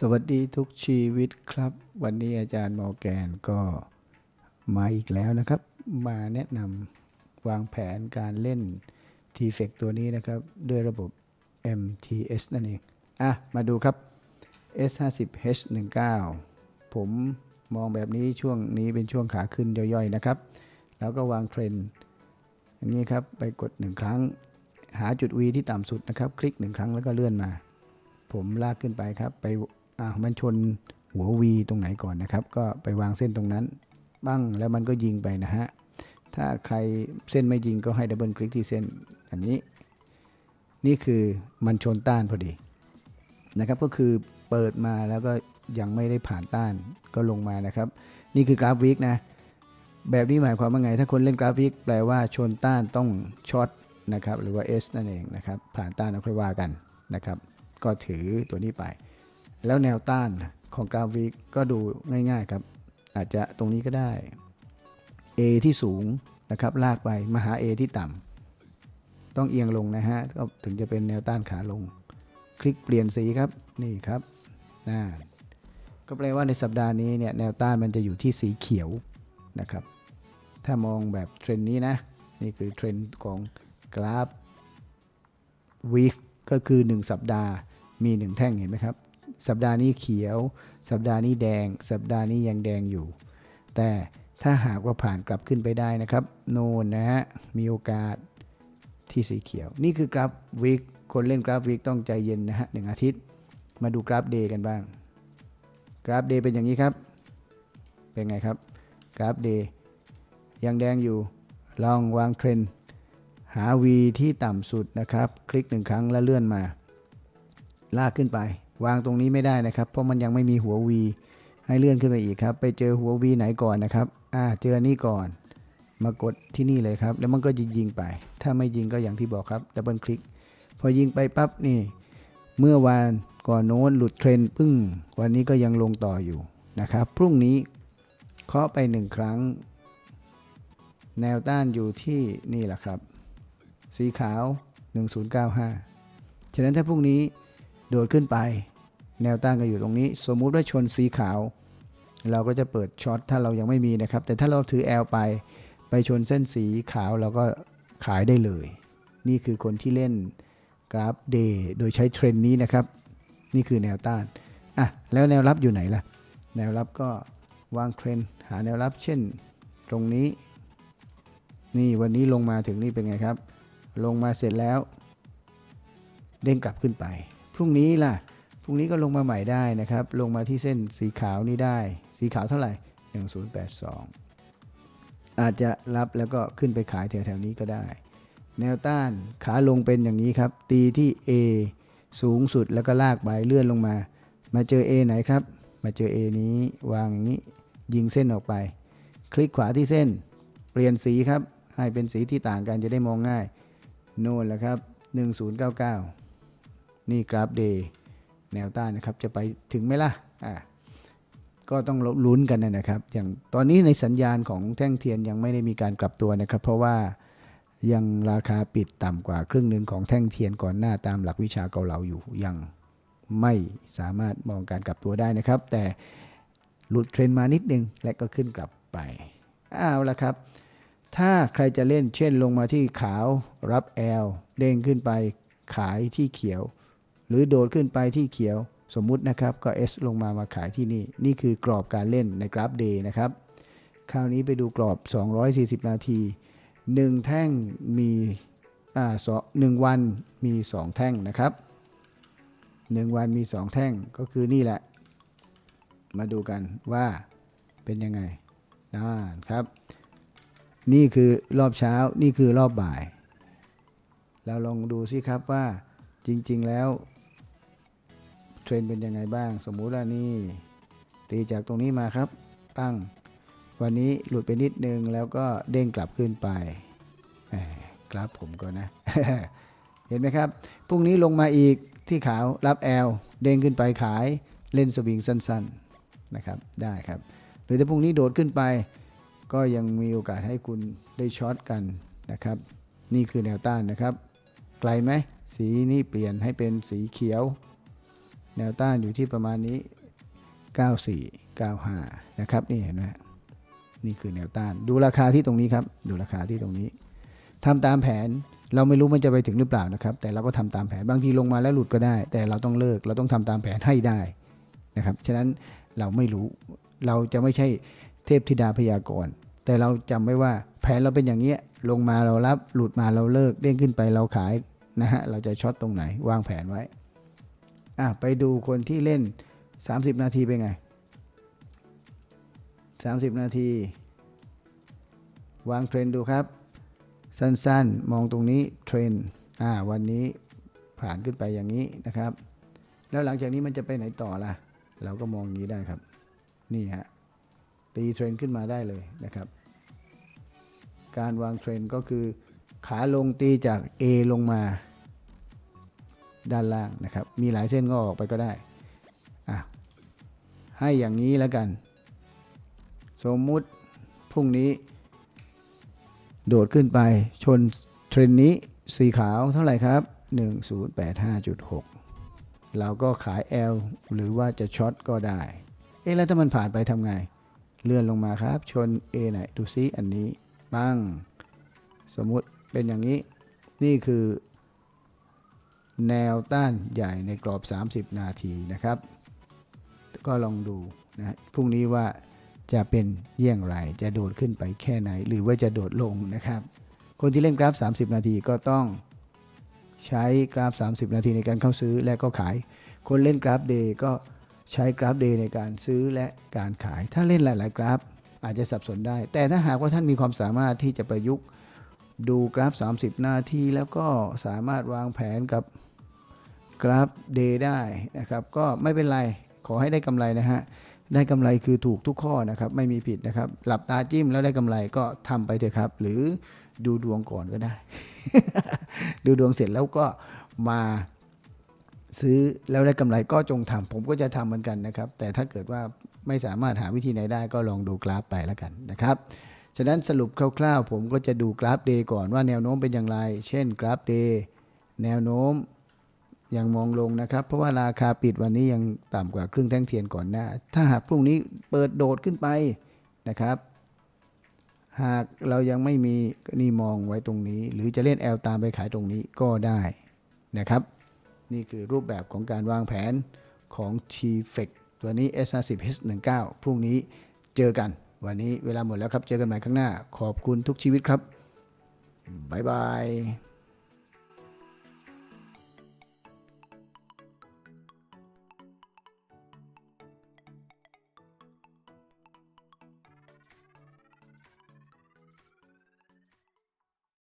สวัสดีทุกชีวิตครับ วันนี้อาจารย์มอแกนก็มาอีกแล้วนะครับ มาแนะนำวางแผนการเล่น t f e c ตัวนี้นะครับ ด้วยระบบ MTS นั่นเอง อะ มาดูครับ S50H19 ผมมองแบบนี้ช่วงนี้เป็นช่วงขาขึ้นย่อยๆนะครับ แล้วก็วางเทรนอย่างนี้ครับ ไปกด 1 ครั้ง หาจุด V ที่ต่ำสุดนะครับ คลิก 1 ครั้งแล้วก็เลื่อนมา ผมลากขึ้นไปครับ ไป อ่ามันชนหัว V ตรงไหนก่อนนะครับ ก็ไปวางเส้นตรงนั้นบ้างแล้วมันก็ยิงไปนะฮะ ถ้าใครเส้นไม่ยิงก็ให้ดับเบิลคลิกที่เส้นอันนี้ นี่คือมันชนต้านพอดีนะครับก็คือเปิดมาแล้วก็ยังไม่ได้ผ่านต้านก็ลงมานะครับ นี่คือกราฟวิกนะ แบบนี้หมายความว่าไง ถ้าคนเล่นกราฟวิกแปลว่าชนต้านต้องช็อตนะครับหรือว่า S นั่นเองนะครับผ่านต้านแล้วค่อยว่ากันนะครับ ก็ถือตัวนี้ไป แล้วแนวต้านของกราฟวิกก็ดูง่ายๆครับ อาจจะตรงนี้ก็ได้ A ที่สูงนะครับ ลากไปมาหา A ที่ต่ำต้องเอียงลงนะฮะก็ถึงจะเป็นแนวต้านขาลง คลิกเปลี่ยนสีครับนี่ครับน่าก็แปลว่าในสัปดาห์นี้เนี่ยแนวต้านมันจะอยู่ที่สีเขียวนะครับ ถ้ามองแบบเทรนด์นี้นะ นี่คือเทรนด์ของกราฟวีคก็คือ 1 สัปดาห์มี 1 แท่งเห็นไหมครับ สัปดาห์นี้เขียว สัปดาห์นี้แดง สัปดาห์นี้ยังแดงอยู่ แต่ถ้าหากว่าผ่านกลับขึ้นไปได้นะครับ โนนนะฮะ มีโอกาสที่สีเขียว นี่คือกราฟวีคคนเล่นกราฟวีคต้องใจเย็นนะฮะหนึ่งอาทิตย์ มาดูกราฟเดย์กันบ้าง กราฟเดย์เป็นอย่างนี้ครับ เป็นไงครับ กราฟเดย์ยังแดงอยู่ ลองวางเทรนด์หา V ที่ต่ำสุดนะครับ คลิกหนึ่งครั้งแล้วเลื่อนมา ลากขึ้นไป วางตรงนี้ไม่ได้นะครับ เพราะมันยังไม่มีหัว V ให้เลื่อนขึ้นไปอีกครับ ไปเจอหัว V ไหนก่อนนะครับ อ่า เจอนนี้ก่อน มากดที่นี่เลยครับ แล้วมันก็จะยิงไป ถ้าไม่ยิงก็อย่างที่บอกครับ ดับเบิลคลิก พอยิงไปปั๊บนี่ เมื่อวานก่อนโน้นหลุดเทรนปึ้ง วันนี้ก็ยังลงต่ออยู่นะครับ พรุ่งนี้เคาะไปหนึ่งครั้ง แนวต้านอยู่ที่นี่แหละครับ สีขาว 1095 ฉะนั้นถ้าพรุ่งนี้ โดดขึ้นไป แนวต้านก็อยู่ตรงนี้ สมมุติว่าชนสีขาว เราก็จะเปิดช็อตถ้าเรายังไม่มีนะครับ แต่ถ้าเราถือ L ไป ไปชนเส้นสีขาวเราก็ขายได้เลย นี่คือคนที่เล่นกราฟเดย์โดยใช้เทรนนี้นะครับ นี่คือแนวต้านอะแล้วแนวรับอยู่ไหนล่ะ แนวรับก็วางเทรนหาแนวรับ เช่น ตรงนี้ นี่วันนี้ลงมาถึงนี่เป็นไงครับ ลงมาเสร็จแล้ว เด้งกลับขึ้นไป พรุ่งนี้ล่ะ พรุ่งนี้ก็ลงมาใหม่ได้นะครับ ลงมาที่เส้นสีขาวนี่ได้ สีขาวเท่าไหร่ 1082 อาจจะรับแล้วก็ขึ้นไปขายแถวๆนี้ก็ได้ แนวต้านขาลงเป็นอย่างนี้ครับ ตีที่ A สูงสุดแล้วก็ลากไปเลื่อนลงมา มาเจอ A ไหนครับ มาเจอ A นี้ วางอย่างนี้ยิงเส้นออกไป คลิกขวาที่เส้น เปลี่ยนสีครับ ให้เป็นสีที่ต่างกันจะได้มองง่าย โน่นแหละครับ 1099 นี่กราฟเดย์แนวต้านนะครับ จะไปถึงไหมล่ะอ่าก็ต้องลุ้นกันนะครับ อย่างตอนนี้ในสัญญาณของแท่งเทียนยังไม่ได้มีการกลับตัวนะครับ เพราะว่ายังราคาปิดต่ำกว่าครึ่งหนึ่งของแท่งเทียนก่อนหน้าตามหลักวิชาเกาเหลาอยู่ ยังไม่สามารถมองการกลับตัวได้นะครับ แต่หลุดเทรน์มานิดนึงและก็ขึ้นกลับไปเอาละครับ ถ้าใครจะเล่นเช่นลงมาที่ขาวรับ L เด้งขึ้นไปขายที่เขียว หรือโดดขึ้นไปที่เขียวสมมุตินะครับก็ S ลงมามาขายที่นี่ นี่คือกรอบการเล่นในกราฟ Day นะครับ คราวนี้ไปดูกรอบ 240 นาที 1 แท่งมีอ่าสองหนึ่งวันมี 2 แท่งนะครับ 1 วันมี 2 แท่งก็คือนี่แหละ มาดูกันว่าเป็นยังไงน่านครับ นี่คือรอบเช้านี่คือรอบบ่าย เราลองดูสิครับว่าจริง ๆ แล้ว เทรนเป็นยังไงบ้าง สมมุติว่านี่ ตีจากตรงนี้มาครับ ตั้ง วันนี้หลุดไปนิดนึง แล้วก็เด้งกลับขึ้นไปกราฟผมก็นะ เห็นไหมครับ พรุ่งนี้ลงมาอีกที่ขาวรับแอลเด้งขึ้นไปขายเล่นสวิงสั้น ๆนะครับ ได้ครับ หรือถ้าพรุ่งนี้โดดขึ้นไป ก็ยังมีโอกาสให้คุณได้ช็อตกันนะครับ นี่คือแนวต้านนะครับ ไกลไหม สีนี้เปลี่ยนให้เป็นสีเขียว แนวต้านอยู่ที่ประมาณนี้ 94 95 นะครับ นี่เห็นไหมนี่คือแนวต้าน ดูราคาที่ตรงนี้ครับ ดูราคาที่ตรงนี้ทำตามแผน เราไม่รู้มันจะไปถึงหรือเปล่านะครับ แต่เราก็ทำตามแผน บางทีลงมาแล้วหลุดก็ได้ แต่เราต้องเลิก เราต้องทำตามแผนให้ได้นะครับ ฉะนั้นเราไม่รู้ เราจะไม่ใช่เทพธิดาพยากรณ์ แต่เราจำไว้ว่าแผนเราเป็นอย่างเนี้ยลงมาเรารับ หลุดมาเราเลิก เด้งขึ้นไปเราขายนะฮะ เราจะช็อตตรงไหน วางแผนไว้ อะไปดูคนที่เล่น 30 นาทีเป็นไง 30 นาที วางเทรนดูครับ สั้นๆ มองตรงนี้เทรนอ่าวันนี้ผ่านขึ้นไปอย่างนี้นะครับ แล้วหลังจากนี้มันจะไปไหนต่อล่ะ เราก็มองอย่างนี้ได้ครับ นี่ฮะตีเทรนขึ้นมาได้เลยนะครับ การวางเทรนก็คือขาลงตีจาก A ลงมา ด้านล่างนะครับ มีหลายเส้นก็ออกไปก็ได้อะให้อย่างนี้แล้วกัน สมมุติพรุ่งนี้ โดดขึ้นไปชนเทรนนี้สีขาวเท่าไหร่ครับ 1085.6 เราก็ขาย L หรือว่าจะช็อตก็ได้ เอ๊ะแล้วถ้ามันผ่านไปทำไง เลื่อนลงมาครับ ชน A ไหนดูซิอันนี้ ปั้งสมมุติเป็นอย่างนี้ นี่คือ แนวต้านใหญ่ในกรอบ 30 นาทีนะครับ ก็ลองดูนะพรุ่งนี้ว่าจะเป็นเยี่ยงไร จะโดดขึ้นไปแค่ไหน หรือว่าจะโดดลงนะครับ คนที่เล่นกราฟ 30 นาทีก็ต้องใช้กราฟ 30 นาทีในการเข้าซื้อและก็ขาย คนเล่นกราฟเดย์ก็ใช้กราฟเดย์ในการซื้อและการขาย ถ้าเล่นหลาย ๆ กราฟอาจจะสับสนได้ แต่ถ้าหากว่าท่านมีความสามารถที่จะประยุกต์ ดูกราฟ 30 นาทีแล้วก็สามารถวางแผนกับกราฟเดย์ได้นะครับ ก็ไม่เป็นไรขอให้ได้กำไรนะฮะ ได้กำไรคือถูกทุกข้อนะครับ ไม่มีผิดนะครับ หลับตาจิ้มแล้วได้กำไรก็ทำไปเถอะครับ หรือดูดวงก่อนก็ได้ ดูดวงเสร็จแล้วก็มาซื้อแล้วได้กำไรก็จงทำผมก็จะทำเหมือนกันนะครับ แต่ถ้าเกิดว่าไม่สามารถหาวิธีไหนได้ก็ลองดูกราฟไปแล้วกันนะครับ ฉะนั้นสรุปคร่าวๆ ผมก็จะดูกราฟเดย์ก่อนว่าแนวโน้มเป็นอย่างไร เช่นกราฟเดย์แนวโน้มยังมองลงนะครับ เพราะว่าราคาปิดวันนี้ยังต่ำกว่าครึ่งแท่งเทียนก่อนหน้า ถ้าหากพรุ่งนี้เปิดโดดขึ้นไปนะครับ หากเรายังไม่มีนี่มองไว้ตรงนี้ หรือจะเล่น L ตามไปขายตรงนี้ก็ได้นะครับ นี่คือรูปแบบของการวางแผนของ t f e c ตัวนี้ S50H19 พรุ่งนี้เจอกัน วันนี้เวลาหมดแล้วครับ เจอกันใหม่ข้างหน้า ขอบคุณทุกชีวิตครับ บ๊ายบาย